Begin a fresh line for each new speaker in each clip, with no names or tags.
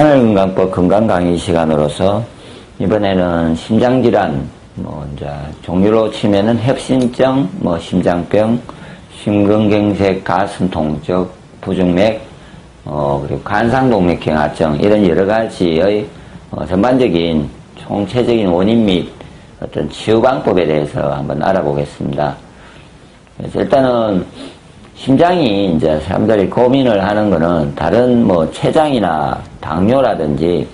하늘건강법 건강 강의 시간으로서 이번에는 심장질환, 뭐, 이제, 종류로 치면은 협심증, 뭐, 심장병, 심근경색, 가슴통적, 부중맥, 어, 그리고 간상동맥경화증, 이런 여러 가지의 어, 전반적인 총체적인 원인 및 어떤 치유 방법에 대해서 한번 알아보겠습니다. 그래서 일단은 심장이 이제 사람들이 고민을 하는 거는 다른 뭐 췌장이나 당뇨라든지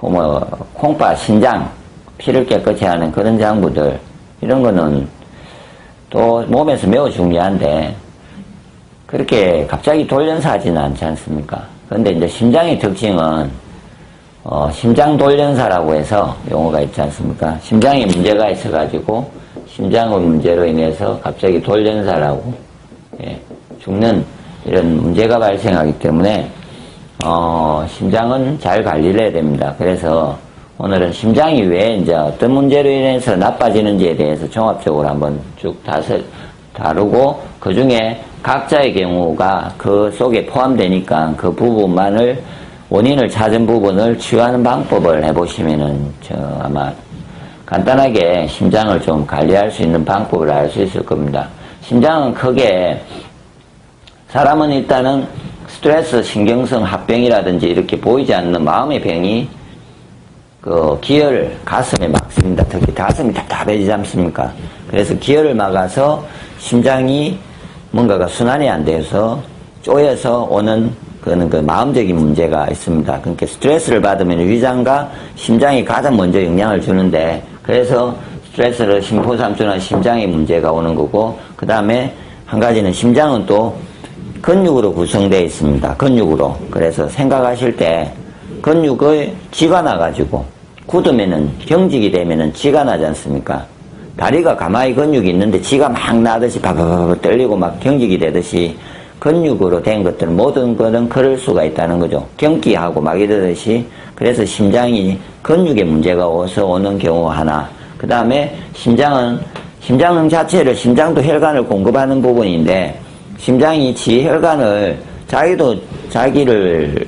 뭐 콩파, 신장, 피를 깨끗이 하는 그런 장부들 이런 거는 또 몸에서 매우 중요한데 그렇게 갑자기 돌연사하지는 않지 않습니까? 그런데 이제 심장의 특징은 어, 심장 돌연사라고 해서 용어가 있지 않습니까? 심장에 문제가 있어가지고 심장의 문제로 인해서 갑자기 돌연사라고 예, 죽는 이런 문제가 발생하기 때문에 어, 심장은 잘 관리를 해야 됩니다. 그래서 오늘은 심장이 왜 이제 어떤 문제로 인해서 나빠지는지에 대해서 종합적으로 한번 쭉 다루고 그 중에 각자의 경우가 그 속에 포함되니까 그 부분만을 원인을 찾은 부분을 치유하는 방법을 해보시면은 저 아마 간단하게 심장을 좀 관리할 수 있는 방법을 알 수 있을 겁니다. 심장은 크게 사람은 일단은 스트레스, 신경성 합병이라든지 이렇게 보이지 않는 마음의 병이 그 기혈 가슴에 막습니다. 특히 가슴이 답답해지지 않습니까? 그래서 기혈을 막아서 심장이 뭔가가 순환이 안 돼서 쪼여서 오는 그는 그 마음적인 문제가 있습니다. 그러니까 스트레스를 받으면 위장과 심장이 가장 먼저 영향을 주는데 그래서 스트레스를 심포삼초나 심장에 문제가 오는 거고 그 다음에 한 가지는 심장은 또 근육으로 구성되어 있습니다. 근육으로. 그래서 생각하실 때 근육의 쥐가 나가지고 굳으면은 경직이 되면은 쥐가 나지 않습니까? 다리가 가만히 근육이 있는데 쥐가 막 나듯이 바바바바 떨리고 막 경직이 되듯이 근육으로 된 것들은 모든 것은 그럴 수가 있다는 거죠. 경기하고 막 이러듯이 그래서 심장이 근육에 문제가 와서 오는 경우 하나 그 다음에 심장은 심장 자체를 심장도 혈관을 공급하는 부분인데 심장이 지 혈관을 자기도 자기를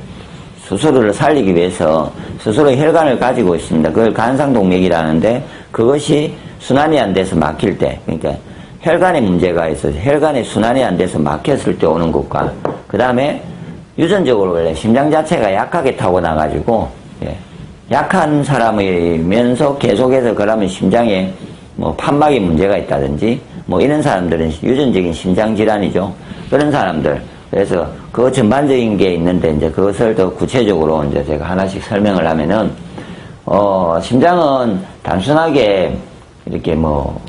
스스로를 살리기 위해서 스스로 혈관을 가지고 있습니다. 그걸 간상동맥이라는데 그것이 순환이 안 돼서 막힐 때 그러니까 혈관에 문제가 있어서 혈관에 순환이 안 돼서 막혔을 때 오는 것과 그 다음에 유전적으로 원래 심장 자체가 약하게 타고나가지고 예, 약한 사람이면서 계속해서 그러면 심장에 뭐 판막에 문제가 있다든지 뭐 이런 사람들은 유전적인 심장 질환이죠. 그런 사람들. 그래서 그 전반적인 게 있는데 이제 그것을 더 구체적으로 이제 제가 하나씩 설명을 하면은 어 심장은 단순하게 이렇게 뭐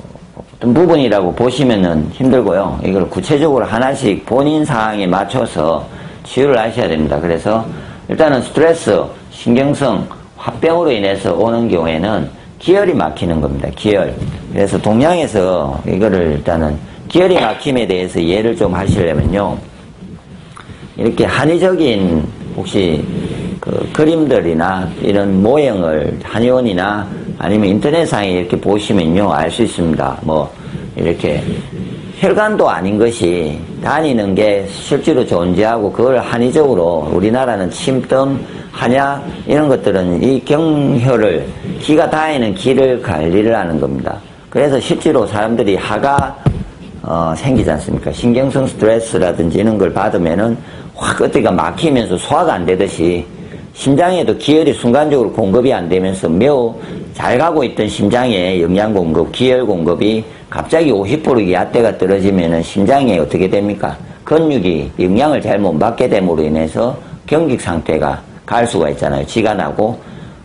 어떤 부분이라고 보시면은 힘들고요. 이걸 구체적으로 하나씩 본인 상황에 맞춰서 치유를 하셔야 됩니다. 그래서 일단은 스트레스, 신경성, 화병으로 인해서 오는 경우에는 기혈이 막히는 겁니다. 기혈. 그래서 동양에서 이거를 일단은 기혈이 막힘에 대해서 이해를 좀 하시려면요. 이렇게 한의적인 혹시 그 그림들이나 이런 모형을 한의원이나 아니면 인터넷상에 이렇게 보시면요. 알 수 있습니다. 뭐 이렇게 혈관도 아닌 것이 다니는 게 실제로 존재하고 그걸 한의적으로 우리나라는 침뜸, 한약 이런 것들은 이 경혈을 기가 다니는 기를 관리를 하는 겁니다. 그래서 실제로 사람들이 하가 어, 생기지 않습니까? 신경성 스트레스라든지 이런 걸 받으면은 확 어디가 막히면서 소화가 안 되듯이 심장에도 기혈이 순간적으로 공급이 안 되면서 매우 잘 가고 있던 심장의 영양 공급, 기혈 공급이 갑자기 50% 야대가 떨어지면은 심장에 어떻게 됩니까? 근육이 영양을 잘 못 받게 됨으로 인해서 경직 상태가 갈 수가 있잖아요. 지가 나고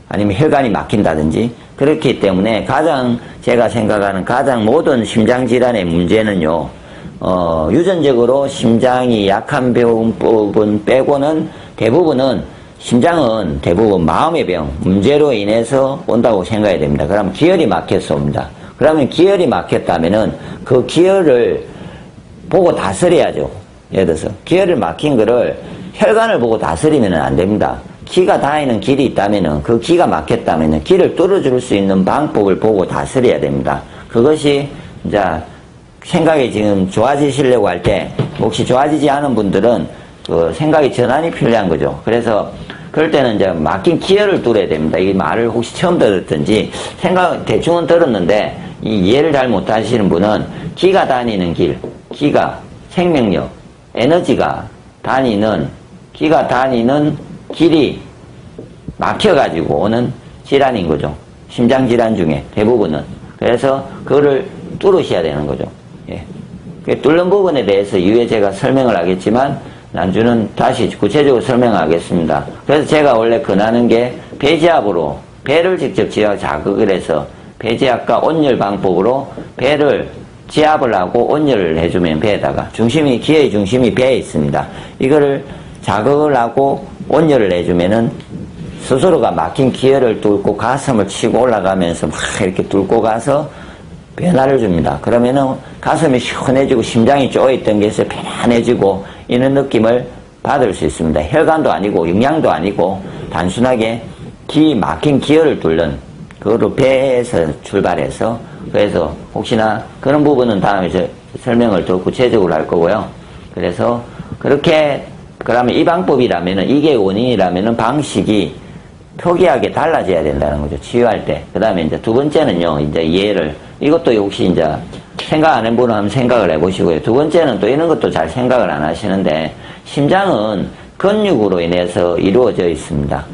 아니면 혈관이 막힌다든지 그렇기 때문에 가장 제가 생각하는 가장 모든 심장 질환의 문제는요. 어, 유전적으로 심장이 약한 부분 빼고는 대부분은 심장은 대부분 마음의 병, 문제로 인해서 온다고 생각해야 됩니다. 그럼 기혈이 막혀서 옵니다. 그러면 기혈이 막혔다면은 그 기혈을 보고 다스려야죠. 예를 들어서 기혈을 막힌 거를 혈관을 보고 다스리면 안 됩니다. 기가 다니는 길이 있다면은 그 기가 막혔다면은 길을 뚫어줄 수 있는 방법을 보고 다스려야 됩니다. 그것이 이제 생각이 지금 좋아지시려고 할 때 혹시 좋아지지 않은 분들은 그 생각의 전환이 필요한 거죠. 그래서 그럴 때는 이제 막힌 기혈을 뚫어야 됩니다. 이 말을 혹시 처음 들었든지 생각 대충은 들었는데 이 이해를 잘 못하시는 분은 기가 다니는 길, 기가 생명력, 에너지가 다니는 기가 다니는 길이 막혀가지고 오는 질환인 거죠. 심장 질환 중에 대부분은. 그래서 그거를 뚫으셔야 되는 거죠. 예. 그 뚫는 부분에 대해서 이후에 제가 설명을 하겠지만 난주는 다시 구체적으로 설명하겠습니다. 그래서 제가 원래 권하는 게 배지압으로 배를 직접 지압 자극을 해서 배지압과 온열 방법으로 배를 지압을 하고 온열을 해주면 배에다가 중심이 기의 중심이 배에 있습니다. 이거를 자극을 하고 온열을 해주면은 스스로가 막힌 기혈을 뚫고 가슴을 치고 올라가면서 막 이렇게 뚫고 가서 변화를 줍니다. 그러면은 가슴이 시원해지고 심장이 쪼여있던 게서 편안해지고 이런 느낌을 받을 수 있습니다. 혈관도 아니고 영양도 아니고 단순하게 기 막힌 기혈을 뚫는 그거로 배에서 출발해서 그래서 혹시나 그런 부분은 다음에 저 설명을 더 구체적으로 할 거고요. 그래서 그렇게 그러면 이 방법이라면은 이게 원인이라면은 방식이 표기하게 달라져야 된다는 거죠. 치유할 때. 그 다음에 이제 두 번째는요, 이제 이해를, 이것도 혹시 이제 생각 안 해보는 한번 생각을 해보시고요. 두 번째는 또 이런 것도 잘 생각을 안 하시는데, 심장은 근육으로 인해서 이루어져 있습니다.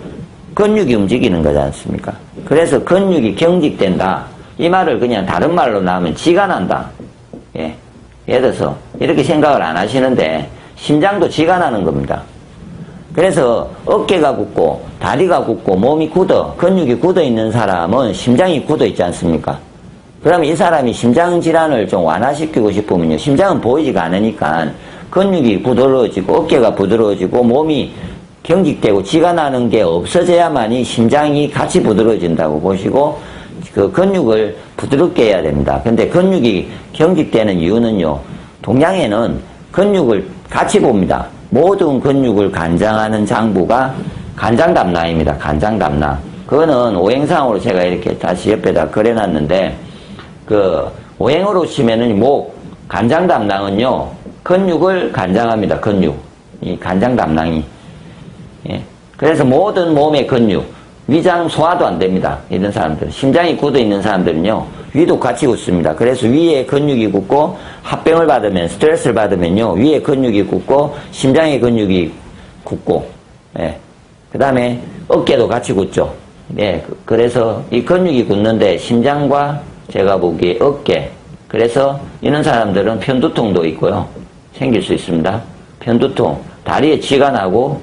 근육이 움직이는 거지 않습니까? 그래서 근육이 경직된다. 이 말을 그냥 다른 말로 나오면 지가 난다. 예. 예를 들어서 이렇게 생각을 안 하시는데, 심장도 지가 나는 겁니다. 그래서 어깨가 굳고 다리가 굳고 몸이 굳어 근육이 굳어 있는 사람은 심장이 굳어 있지 않습니까? 그러면 이 사람이 심장 질환을 좀 완화시키고 싶으면요. 심장은 보이지가 않으니까 근육이 부드러워지고 어깨가 부드러워지고 몸이 경직되고 지가 나는 게 없어져야만이 심장이 같이 부드러워진다고 보시고 그 근육을 부드럽게 해야 됩니다. 근데 근육이 경직되는 이유는요. 동양에는 근육을 같이 봅니다. 모든 근육을 간장하는 장부가 간장담낭입니다. 간장담낭. 그거는 오행상으로 제가 이렇게 다시 옆에다 그려놨는데, 그, 오행으로 치면은 목, 간장 담낭은요, 근육을 간장합니다. 근육. 이 간장 담낭이. 예. 그래서 모든 몸의 근육, 위장 소화도 안 됩니다. 이런 사람들. 심장이 굳어 있는 사람들은요, 위도 같이 굳습니다. 그래서 위에 근육이 굳고 합병을 받으면 스트레스를 받으면요 위에 근육이 굳고 심장의 근육이 굳고 예. 그 다음에 어깨도 같이 굳죠. 예. 그래서 이 근육이 굳는데 심장과 제가 보기에 어깨 그래서 이런 사람들은 편두통도 있고요. 생길 수 있습니다. 편두통 다리에 쥐가 나고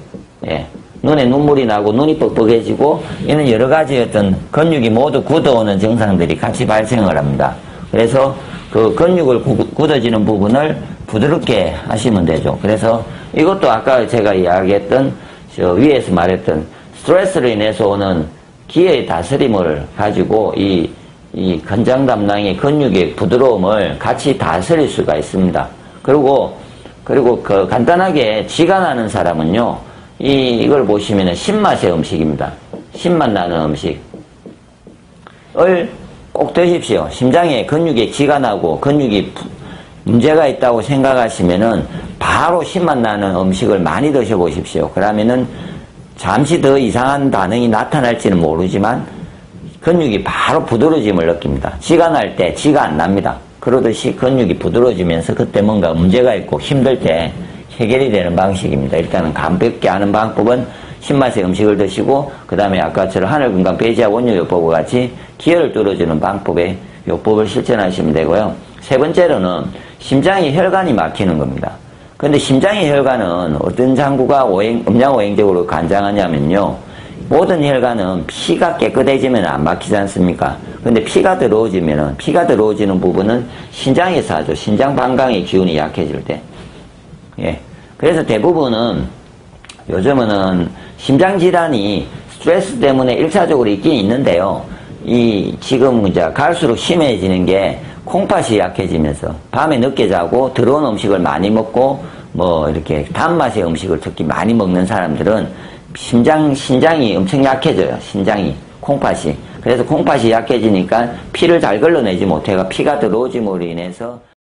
예. 눈에 눈물이 나고 눈이 뻑뻑해지고 이런 여러 가지 어떤 근육이 모두 굳어오는 증상들이 같이 발생을 합니다. 그래서 그 근육을 굳어지는 부분을 부드럽게 하시면 되죠. 그래서 이것도 아까 제가 이야기했던 위에서 말했던 스트레스로 인해서 오는 기의 다스림을 가지고 이, 이 건장 담낭의 근육의 부드러움을 같이 다스릴 수가 있습니다. 그리고 그리고 그 간단하게 지가 나는 사람은요. 이, 이걸 보시면은 신맛의 음식입니다. 신맛 나는 음식. 을 꼭 드십시오. 심장에 근육에 기가 나고 근육이 문제가 있다고 생각하시면은 바로 신맛 나는 음식을 많이 드셔보십시오. 그러면은 잠시 더 이상한 반응이 나타날지는 모르지만 근육이 바로 부드러짐을 느낍니다. 지가 날때 지가 안 납니다. 그러듯이 근육이 부드러워지면서 그때 뭔가 문제가 있고 힘들 때 해결이 되는 방식입니다. 일단은 가볍게 하는 방법은 신맛의 음식을 드시고 그 다음에 아까처럼 하늘건강 배지와 원료요법과 같이 기혈을 뚫어주는 방법의 요법을 실천하시면 되고요. 세 번째로는 심장이 혈관이 막히는 겁니다. 근데 심장의 혈관은 어떤 장구가 오행, 음양오행적으로 간장하냐면요. 모든 혈관은 피가 깨끗해지면 안 막히지 않습니까? 근데 피가 들어오지면은, 피가 들어오지는 부분은 신장에서 하죠. 신장 방광의 기운이 약해질 때. 예. 그래서 대부분은 요즘은 심장 질환이 스트레스 때문에 일차적으로 있긴 있는데요. 이 지금 이제 갈수록 심해지는 게 콩팥이 약해지면서 밤에 늦게 자고 들어온 음식을 많이 먹고 뭐 이렇게 단맛의 음식을 특히 많이 먹는 사람들은 심장 신장이 엄청 약해져요. 신장이. 콩팥이. 그래서 콩팥이 약해지니까 피를 잘 걸러내지 못해가 피가 들어오지 으로 인해서